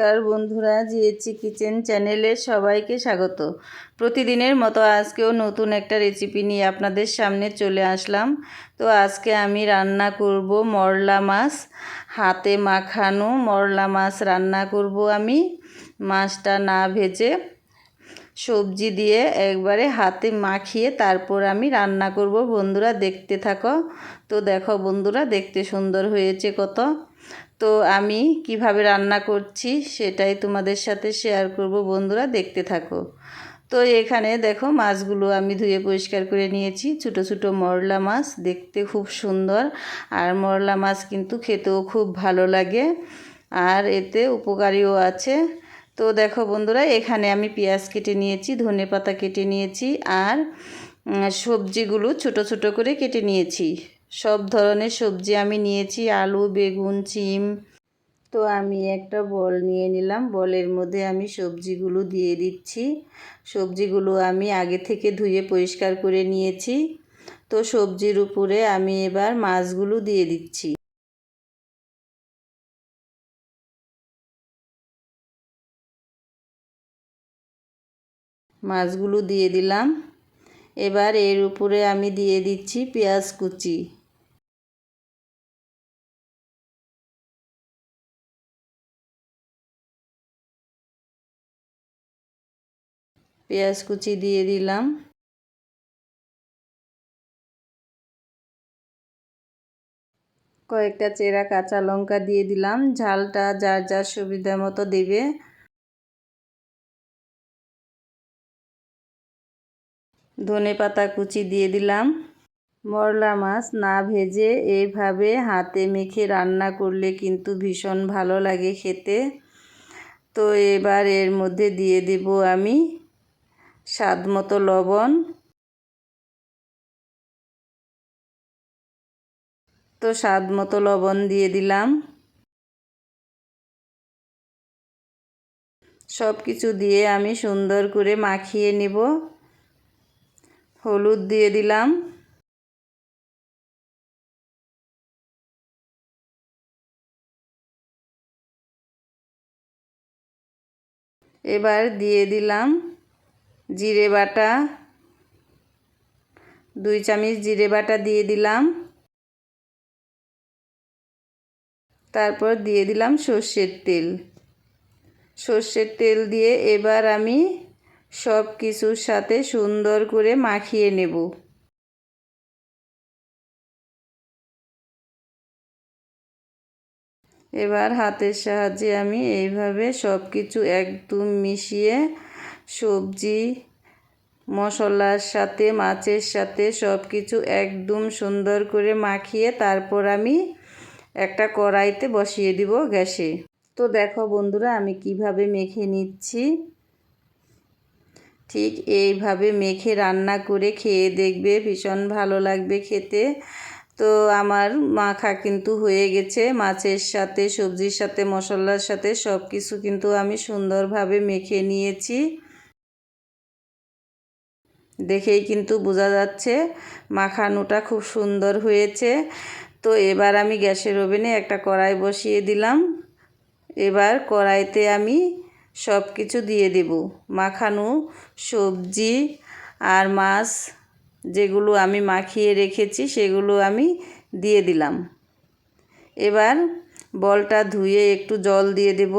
নমস্কার বন্ধুরা জিএচি কিচেন চ্যানেলে সবাইকে স্বাগত। প্রতিদিনের মতো আজকেও নতুন একটা রেসিপি নিয়ে আপনাদের সামনে চলে আসলাম। তো আজকে আমি রান্না করব মরলা মাছ, হাতে মাখানো মরলা মাছ রান্না করব আমি। মাছটা না ভেজে সবজি দিয়ে একবারে হাতে মাখিয়ে তারপর আমি রান্না করব। বন্ধুরা দেখতে থাকো। তো দেখো বন্ধুরা, দেখতে সুন্দর হয়েছে কত। তো আমি কীভাবে রান্না করছি সেটাই তোমাদের সাথে শেয়ার করব বন্ধুরা, দেখতে থাকো। তো এখানে দেখো মাছগুলো আমি ধুয়ে পরিষ্কার করে নিয়েছি, ছোটো ছোটো মরলা মাছ, দেখতে খুব সুন্দর। আর মরলা মাছ কিন্তু খেতেও খুব ভালো লাগে আর এতে উপকারীও আছে। তো দেখো বন্ধুরা, এখানে আমি পেঁয়াজ কেটে নিয়েছি, ধনে পাতা কেটে নিয়েছি আর সবজিগুলো ছোট ছোট করে কেটে নিয়েছি। সব ধরনের সবজি আমি নিয়েছি, আলু, বেগুন, চিম। তো আমি একটা বল নিয়ে নিলাম। বলের মধ্যে আমি সবজিগুলো দিয়ে দিচ্ছি। সবজিগুলো আমি আগে থেকে ধুয়ে পরিষ্কার করে নিয়েছি। তো সবজির উপরে আমি এবার মাছগুলো দিয়ে দিচ্ছি। মাছগুলো দিয়ে দিলাম। এবার এর উপরে আমি দিয়ে দিচ্ছি পেঁয়াজ কুচি। পেঁয়াজ কুচি দিয়ে দিলাম। কয়েকটা চেরা কাঁচা লঙ্কা দিয়ে দিলাম। ঝালটা যার যার সুবিধা মতো দেবে। ধনে পাতা কুচি দিয়ে দিলাম। মরলা মাছ না ভেজে এইভাবে হাতে মেখে রান্না করলে কিন্তু ভীষণ ভালো লাগে খেতে। তো এবার এর মধ্যে দিয়ে দেব আমি স্বাদ মতো লবণ। তো স্বাদ মতো লবণ দিয়ে দিলাম। সব কিছু দিয়ে আমি সুন্দর করে মাখিয়ে নেব। হলুদ দিয়ে দিলাম। এবার দিয়ে দিলাম জিরে বাটা, দুই চামচ জিরে বাটা দিয়ে দিলাম। তারপর দিয়ে দিলাম সর্ষের তেল। সর্ষের তেল দিয়ে এবার আমি সব কিছুর সাথে সুন্দর করে মাখিয়ে নেব। এবার হাতের সাহায্যে আমি এইভাবে সব কিছু একদম মিশিয়ে সবজি, মশলার সাথে, মাছের সাথে সব কিছু একদম সুন্দর করে মাখিয়ে তারপর আমি একটা কড়াইতে বসিয়ে দিব গ্যাসে। তো দেখো বন্ধুরা, আমি কীভাবে মেখে নিচ্ছি। ঠিক এইভাবে মেখে রান্না করে খেয়ে দেখবে ভীষণ ভালো লাগবে খেতে। তো আমার মাখা কিন্তু হয়ে গেছে। মাছের সাথে, সবজির সাথে, মশলার সাথে সব কিছু কিন্তু আমি সুন্দরভাবে মেখে নিয়েছি। দেখেই কিন্তু বোঝা যাচ্ছে মাখানোটা খুব সুন্দর হয়েছে। তো এবার আমি গ্যাসের ওভেনে একটা কড়াই বসিয়ে দিলাম। এবার কড়াইতে আমি সব কিছু দিয়ে দেব। মাখানো সবজি আর মাছ যেগুলো আমি মাখিয়ে রেখেছি সেগুলো আমি দিয়ে দিলাম। এবার বলটা ধুয়ে একটু জল দিয়ে দেব।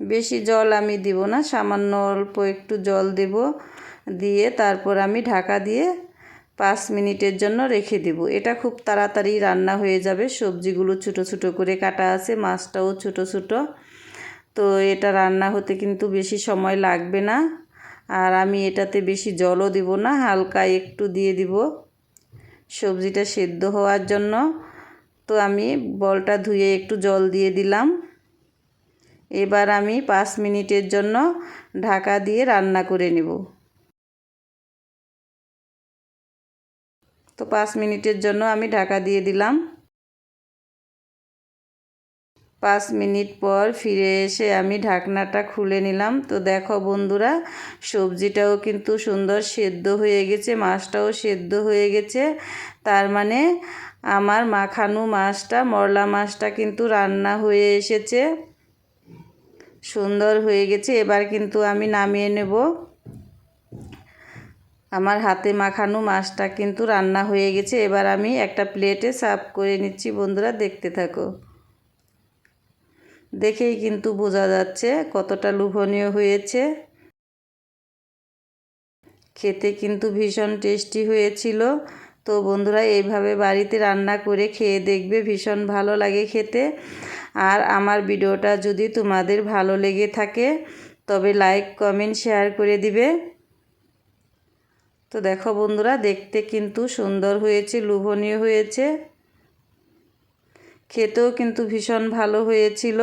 বেশি জল আমি দিব না, সামান্য অল্প একটু জল দেব, দিয়ে তারপর আমি ঢাকা দিয়ে পাঁচ মিনিটের জন্য রেখে দেব। এটা খুব তাড়াতাড়ি রান্না হয়ে যাবে, সবজিগুলো ছোটো ছোটো করে কাটা আছে, মাছটাও ছোটো ছোটো। তো এটা রান্না হতে কিন্তু বেশি সময় লাগবে না, আর আমি এটাতে বেশি জলও দিব না, হালকা একটু দিয়ে দিব সবজিটা সেদ্ধ হওয়ার জন্য। তো আমি বলটা ধুয়ে একটু জল দিয়ে দিলাম। এবার আমি পাঁচ মিনিটের জন্য ঢাকা দিয়ে রান্না করে নেব। তো পাঁচ মিনিটের জন্য আমি ঢাকা দিয়ে দিলাম। পাঁচ মিনিট পর ফিরে এসে আমি ঢাকনাটা খুলে নিলাম। তো দেখো বন্ধুরা, সবজিটাও কিন্তু সুন্দর সেদ্ধ হয়ে গেছে, মাছটাও সেদ্ধ হয়ে গেছে। তার মানে আমার মাখানু মাছটা, মরলা মাছটা কিন্তু রান্না হয়ে এসেছে। সুন্দর হয়ে গেছে। এবার কিন্তু আমি নামিয়ে নেব। আমার হাতে মাখানো মাছটা কিন্তু রান্না হয়ে গেছে। এবার আমি একটা প্লেটে সার্ভ করে নিচ্ছি। বন্ধুরা, দেখতে থাকো। দেখেই কিন্তু বোঝা যাচ্ছে কতটা লোভনীয় হয়েছে। খেতে কিন্তু ভীষণ টেস্টি হয়েছিল। তো বন্ধুরা, এইভাবে বাড়িতে রান্না করে খেয়ে দেখবে ভীষণ ভালো লাগে খেতে। আর আমার ভিডিওটা যদি তোমাদের ভালো লেগে থাকে, তবে লাইক কমেন্ট শেয়ার করে দিবে। তো দেখো বন্ধুরা, দেখতে কিন্তু সুন্দর হয়েছে, লোভনীয় হয়েছে। খেতেও কিন্তু ভীষণ ভালো হয়েছিল।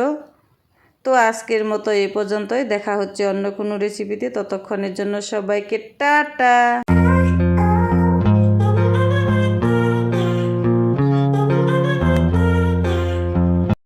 তো আজকের মতো এ পর্যন্তই। দেখা হচ্ছে অন্য কোনো রেসিপিতে ততক্ষণের জন্য সবাইকে টাটা!